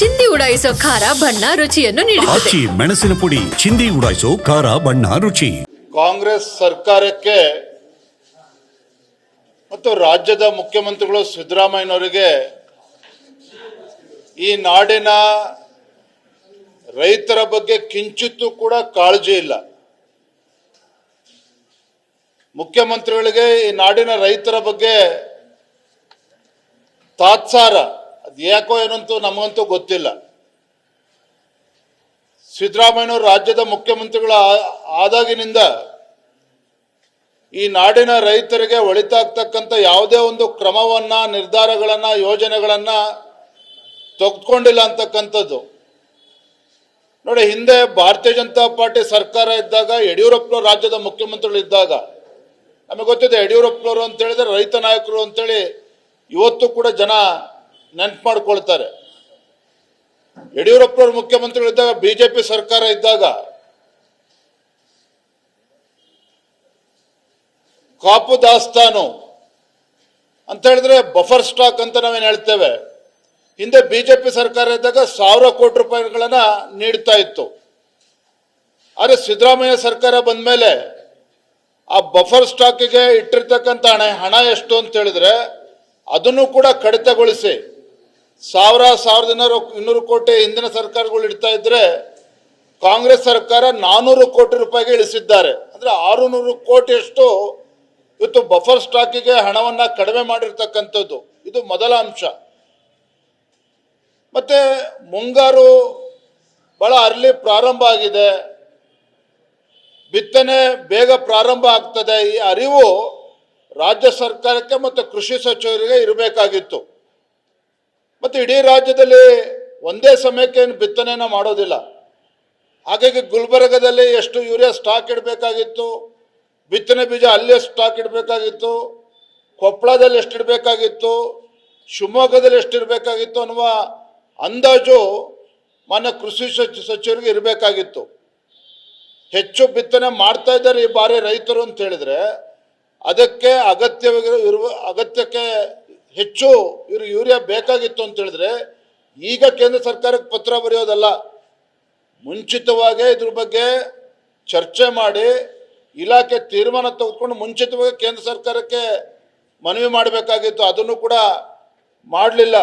ಚಿಂದಿ ಉಡಾಯಿಸೋ ಖಾರ ಬಣ್ಣ ರುಚಿಯನ್ನು ನೀಡುತ್ತದೆ. ಆಚಿ ಮೆಣಸಿನ ಪುಡಿ ಚಿಂದಿ ಉಡಾಯಿಸೋ ಖಾರ ಬಣ್ಣ ರುಚಿ. ಕಾಂಗ್ರೆಸ್ ಸರ್ಕಾರಕ್ಕೆ ಮತ್ತು ರಾಜ್ಯದ ಮುಖ್ಯಮಂತ್ರಿಗಳು ಸಿದ್ದರಾಮಯ್ಯನವರಿಗೆ ಈ ನಾಡಿನ ರೈತರ ಬಗ್ಗೆ ಕಿಂಚಿತ್ತೂ ಕೂಡ ಕಾಳಜಿ ಇಲ್ಲ. ಮುಖ್ಯಮಂತ್ರಿಗಳಿಗೆ ಈ ನಾಡಿನ ರೈತರ ಬಗ್ಗೆ ತಾತ್ಸಾರ. ಅದು ಯಾಕೋ ಏನಂತೂ ನಮಗಂತೂ ಗೊತ್ತಿಲ್ಲ. ಸಿದ್ದರಾಮಯ್ಯನವರು ರಾಜ್ಯದ ಮುಖ್ಯಮಂತ್ರಿಗಳ ಆದಾಗಿನಿಂದ ಈ ನಾಡಿನ ರೈತರಿಗೆ ಒಳಿತಾಗ್ತಕ್ಕಂಥ ಯಾವುದೇ ಒಂದು ಕ್ರಮವನ್ನ, ನಿರ್ಧಾರಗಳನ್ನ, ಯೋಜನೆಗಳನ್ನ ತೆಗೆದುಕೊಂಡಿಲ್ಲ ಅಂತಕ್ಕಂಥದ್ದು. ನೋಡಿ, ಹಿಂದೆ ಭಾರತೀಯ ಜನತಾ ಪಾರ್ಟಿ ಸರ್ಕಾರ ಇದ್ದಾಗ, ಯಡಿಯೂರಪ್ಪನವರು ರಾಜ್ಯದ ಮುಖ್ಯಮಂತ್ರಿಗಳು ಇದ್ದಾಗ ನಮಗೆ ಗೊತ್ತಿದೆ, ಯಡಿಯೂರಪ್ಪನವರು ಅಂತ ಹೇಳಿದ್ರೆ ರೈತ ನಾಯಕರು ಅಂತೇಳಿ ಇವತ್ತು ಕೂಡ ಜನ ನೆನ್ಪು ಮಾಡ್ಕೊಳ್ತಾರೆ ಮುಖ್ಯಮಂತ್ರಿಗಳು ಇದ್ದಾಗ ಬಿಜೆಪಿ ಸರ್ಕಾರ ಇದ್ದಾಗ ಕಾಪು ದಾಸ್ತಾನು ಅಂತ ಹೇಳಿದ್ರೆ ಬಫರ್ ಸ್ಟಾಕ್ ಅಂತ ನಾವೇನು ಹೇಳ್ತೇವೆ. ಹಿಂದೆ ಬಿಜೆಪಿ ಸರ್ಕಾರ ಇದ್ದಾಗ ಸಾವಿರ ಕೋಟಿ ರೂಪಾಯಿಗಳನ್ನ ನೀಡ್ತಾ ಇತ್ತು. ಆದರೆ ಸಿದ್ದರಾಮಯ್ಯ ಸರ್ಕಾರ ಬಂದ ಮೇಲೆ ಆ ಬಫರ್ ಸ್ಟಾಕಿಗೆ ಇಟ್ಟಿರ್ತಕ್ಕಂಥ ಹಣ ಹಣ ಎಷ್ಟು ಅಂತ ಹೇಳಿದ್ರೆ ಅದನ್ನು ಕೂಡ ಕಡಿತಗೊಳಿಸಿ ಸಾವಿರ ಸಾವಿರದ ಇನ್ನೂರು ಇನ್ನೂರು ಕೋಟಿ ಹಿಂದಿನ ಸರ್ಕಾರಗಳು ಇಡ್ತಾ ಇದ್ರೆ ಕಾಂಗ್ರೆಸ್ ಸರ್ಕಾರ ನಾನೂರು ಕೋಟಿ ರೂಪಾಯಿಗೆ ಇಳಿಸಿದ್ದಾರೆ. ಅಂದ್ರೆ ಆರುನೂರು ಕೋಟಿಯಷ್ಟು ಇವತ್ತು ಬಫರ್ ಸ್ಟಾಕಿಗೆ ಹಣವನ್ನ ಕಡಿಮೆ ಮಾಡಿರ್ತಕ್ಕಂಥದ್ದು. ಇದು ಮೊದಲ ಅಂಶ. ಮತ್ತೆ ಮುಂಗಾರು ಬಹಳ ಅರ್ಲಿ ಪ್ರಾರಂಭ ಆಗಿದೆ. ಬಿತ್ತನೆ ಬೇಗ ಪ್ರಾರಂಭ ಆಗ್ತದೆ. ಈ ಅರಿವು ರಾಜ್ಯ ಸರ್ಕಾರಕ್ಕೆ ಮತ್ತು ಕೃಷಿ ಸಚಿವರಿಗೆ ಇರಬೇಕಾಗಿತ್ತು. ಮತ್ತು ಇಡೀ ರಾಜ್ಯದಲ್ಲಿ ಒಂದೇ ಸಮಯಕ್ಕೆ ಏನು ಬಿತ್ತನೆಯನ್ನು ಮಾಡೋದಿಲ್ಲ. ಹಾಗಾಗಿ ಗುಲ್ಬರ್ಗದಲ್ಲಿ ಎಷ್ಟು ಯೂರಿಯಾ ಸ್ಟಾಕ್ ಇಡಬೇಕಾಗಿತ್ತು, ಬಿತ್ತನೆ ಬೀಜ ಅಲ್ಲೇ ಸ್ಟಾಕ್ ಇಡಬೇಕಾಗಿತ್ತು ಕೊಪ್ಪಳದಲ್ಲಿ ಎಷ್ಟು ಇಡಬೇಕಾಗಿತ್ತು, ಶಿವಮೊಗ್ಗದಲ್ಲಿ ಎಷ್ಟು ಇರಬೇಕಾಗಿತ್ತು ಅನ್ನುವ ಅಂದಾಜು ಮಾನ್ಯ ಕೃಷಿ ಸಚಿ, ಸಚಿವರಿಗೆ ಇರಬೇಕಾಗಿತ್ತು. ಹೆಚ್ಚು ಬಿತ್ತನೆ ಮಾಡ್ತಾ ಇದ್ದಾರೆ ಈ ಬಾರಿ ರೈತರು ಅಂತ ಹೇಳಿದ್ರೆ, ಅದಕ್ಕೆ ಅಗತ್ಯವಾಗಿರೋ ಇರುವ, ಅಗತ್ಯಕ್ಕೆ ಹೆಚ್ಚು ಇವರು ಯೂರಿಯಾ ಬೇಕಾಗಿತ್ತು ಅಂತ ಹೇಳಿದ್ರೆ ಈಗ ಕೇಂದ್ರ ಸರ್ಕಾರಕ್ಕೆ ಪತ್ರ ಬರೆಯೋದಲ್ಲ. ಮುಂಚಿತವಾಗೇ ಇದ್ರ ಬಗ್ಗೆ ಚರ್ಚೆ ಮಾಡಿ ಇಲಾಖೆ ತೀರ್ಮಾನ ತೆಗೆದುಕೊಂಡು ಮುಂಚಿತವಾಗಿ ಕೇಂದ್ರ ಸರ್ಕಾರಕ್ಕೆ ಮನವಿ ಮಾಡಬೇಕಾಗಿತ್ತು. ಅದನ್ನು ಕೂಡ ಮಾಡಲಿಲ್ಲ.